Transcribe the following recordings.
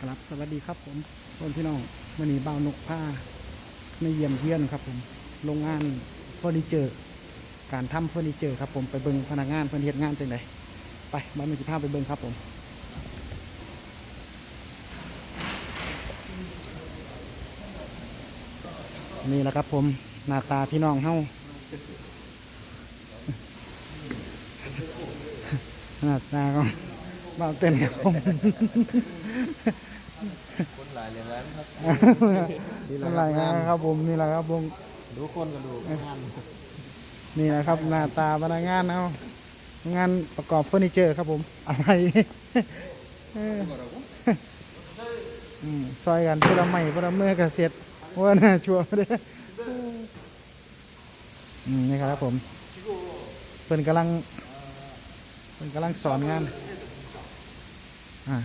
ครับสวัสดีครับผมคนพี่น้องวันนี้เบ่านกผ้าในเยี่ยมเยี่ยนครับผมโรงงานเฟอร์นิเจอร์การทำเฟอร์นิเจอร์ครับผมไปเบิ่งพนักงานเพิ่นเฮ็ดงานจังไดไปบ้านมีสิพาไปเบิ่งครับผมนี่แหละครับผมหน้าตาพี่น้องเฮาหน้าตาของบ่าเต้นครับผม คนหลายเรียแล้วครับอะไรนะครับผมนี่แหละครับผมดูคนกันดูงานนี่แหละครับ หน้าตาพนักงานเอางานประกอบเฟอร์นิเจอร์ครับผม อะไรเอออืมซอยกันเพื่อไม่เพื่อเมื่อกเสร็จว่าน่าชัวร์เด้ออืมนี่ครับผมเพิ่นกำลังเพิ่นกำลังสอนงานอ่า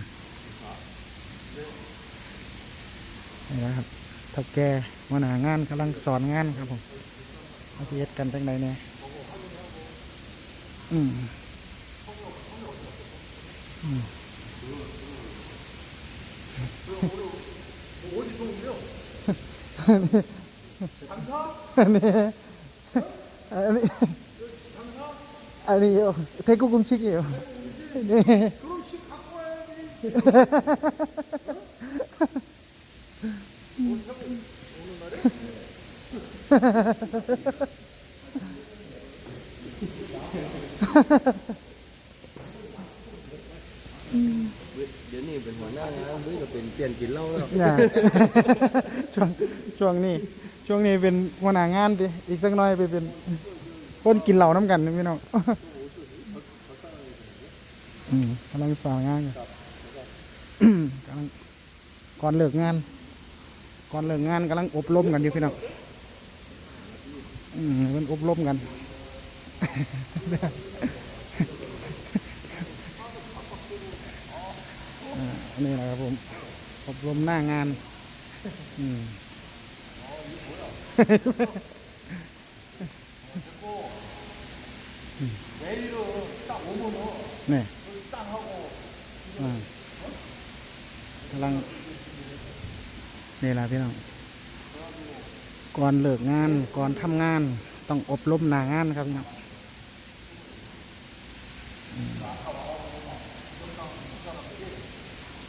นี่นะครับเท่าแก่มาหนางานกำลังสอนงานครับผมมาเทียดกันจังไรเนี่ยอืมอืมอันนี้อันนี้อันนี้เทกุกุมชิกอยู่นี่ เดี๋ยวนี้เป็นหัวหน้างานเฮ้ยเราเป็นเปลี่ยนกินเหล้าแล้วน่ะช่วงช่วงนี้ ช่วงนี้เป็นหัวหน้างานดิอีกสักหน่อยไปเป็นคนกินเหล้าน้ำกันนะพี่น้องอืมกำลังสอนงานอยู่ กำลังก่อนเลิกงาน ก่อนเลิกงานกำลังอบรมกันอยู่พี่น้องอืมันอบรมกันอันนี่แหละครับผม อบรมหน้างาน อืมนี่อ่ากำลังนี่ละพี่น้องก่อนเลิกงานก่อนทำงาน ต้องอบรมหน้างานครับพี่น้อง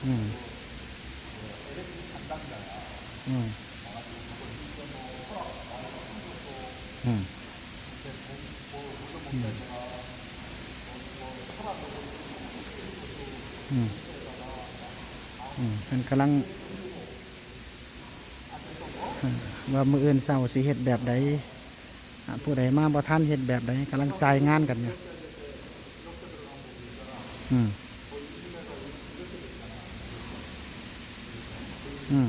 อืมอืมอืมอืม มอืมเป็นกำลังว่ามืออื่นเศร้าสิเฮ็ดแบบใดผู้ใดมาบ่ท่านเฮ็ดแบบใดกำลังจ่ายงานกันอยู่อืมอืม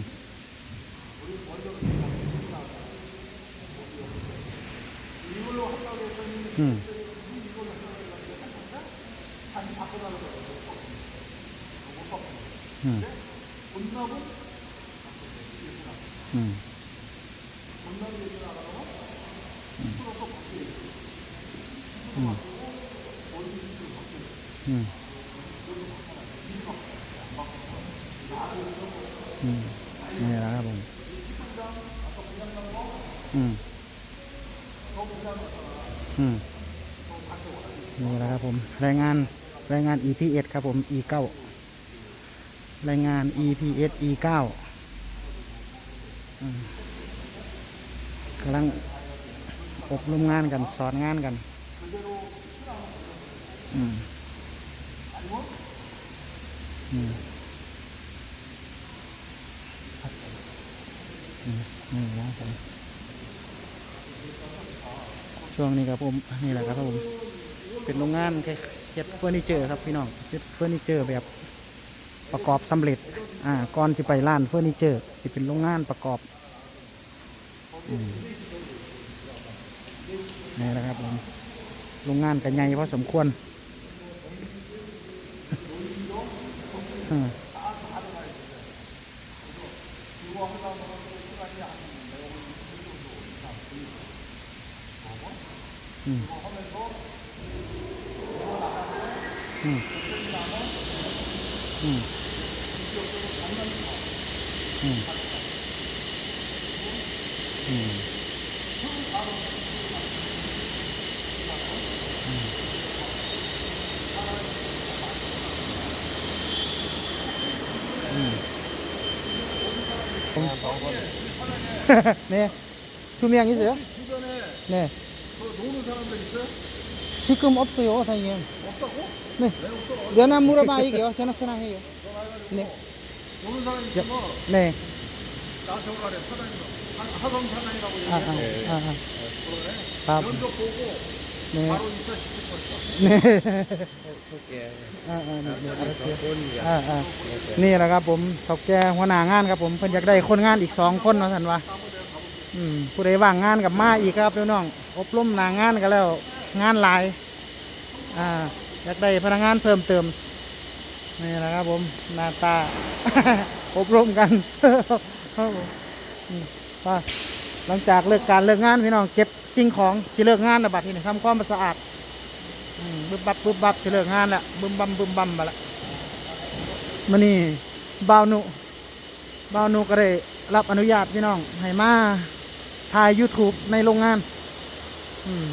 อืม นี่นะครับผมอืมอืมนี่แหละครับผมรายงานรายงาน EP1 ครับผม E9 รายงาน EPS E9 กำลังอบรมงานกัน สอนงานกันอืมอืมนี่นะครับช่วงนี้ครับผมนี่แหละครับผมเป็นโรงงานแค่เฮ็ดเฟอร์นิเจอร์ครับพี่น้องเฮ็ดเฟอร์นิเจอร์แบบ ประกอบสำเร็จอ่าก่อนสิไปร้านเฟอร์นิเจอร์สิเป็นโรงงานประกอบอนี่แหละครับผมโรงงานกันใหญ่พอสมควรอืมอืม 음. 음. 음. 네. 조명이세요? 주변에 네. 뭐 노는 사람들 있어요? 지금 없어요, 선생님. 없다고? 네. 내나 물어봐 이게요. 전화 전화해요. 네. 노는 사람 저- 있으면 네. 나한테 오라래 사장님 하- 하성 사장이라고 아, 아, 얘기해 아, 아. 그러네 아, 면접 보고 네. 바로 입사 시킬 거니까 네. โอเค อ่าอ่าเนี่ยเนี่ย สองคนอย่า อ่าอ่านี่แหละครับผมเขาแก่หัวหน้างานครับผมเพิ่นอยากได้คนงานอีกสองคนว่าสันว่าอืมผู้ใดว่างงานกับมาอีกครับพี่น้องอบรมหนางานกันแล้ว งานหลายอ่า อยากได้พนักงานเพิ่มเติมนี่แหละครับผมหน้าตา อบรมกันครับผมหลังจากเลิกการเลิกงานพี่น้องเก็บสิ่งของสิเลิกงานนะบัดทีนี้ทำความสะอาดบึบบับบึบบับสิเลิกงานละบึมบัมบึมบัมมาละมันนี่บ่าวนุบ่าวนุก็ได้รับอนุญาตพี่น้องให้มาถ่าย YouTube ในโรงงานอืม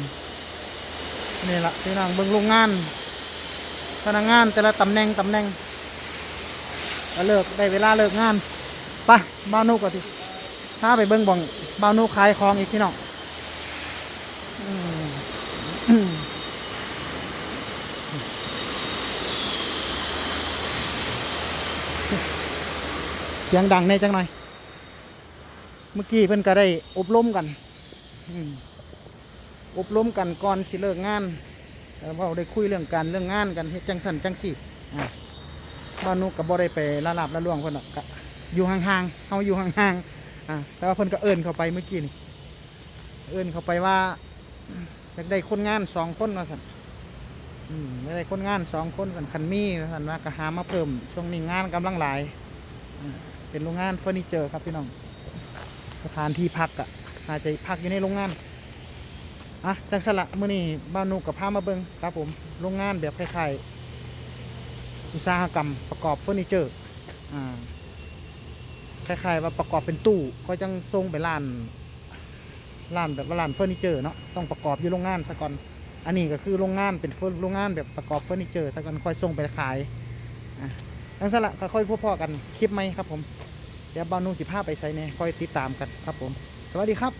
นี่ละพี่น้องเบิ่งโรงงาน พนักงานแต่ละตำแหน่งตำแหน่งก็เลิกได้เวลาเลิกงานไปบ่านุก็ทีถ้าไปเบิ่งบ่องบ่านุขายของอีกพี่น้องเสียงดังแน่จังหน่อย เมื่อกี้เพิ่นก็ได้อบรมกันอืมอบรมกันก่อนสิเลิกงาน แล้วเราได้คุยเรื่องการเรื่องงานกันเฮ็ดจังสันจังสี่อ่าบ้านนุกกับบ่ได้ไปละลาบละล่วงเพิ่นหรอกก็อยู่ห่างๆเฮาอยู่ห่างๆอ่าแต่ว่าเพิ่นก็เอิ้นเข้าไปเมื่อกี้นี่เอิ้นเข้าไปว่าอยากได้คนงานสองคนว่าสั่นอืมอยากได้คนงานสองคนกันคันมีว่าสั่นว่าก็หามาเพิ่มช่วงนี้งานกำลังหลายเป็นโรงงานเฟอร์นิเจอร์ครับพี่น้องสถานที่พักอะอาจจะพักอยู่ในโรงงาน อะจังสละมื่อนี้บ้านนุกับพามาเบิงครับผมโรงงานแบบคล้ายๆอุตสาหกรรมประกอบเฟอร์นิเจอร์อ่าคล้ายๆว่าประกอบเป็นตู้ก็จังส่งไปร้านร้านแบบว่าร้านเฟอร์นิเจอร์เนาะต้องประกอบอยู่โรงงานซะก่อนอันนี้ก็คือโรงงานเป็นโรงงานแบบประกอบเฟอร์นิเจอร์ซะก่อนค่อยส่งไปขายอะนั่นสละก็ค่อยพบพ่อกันคลิปไหมครับผมเดี๋ยวบ้านุสิภาไปใช้เนี่ยค่อยติดตามกันครับผม สวัสดีครับ